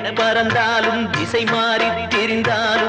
என பறந்தாலும் திசை மாறி தெரிந்தாலும்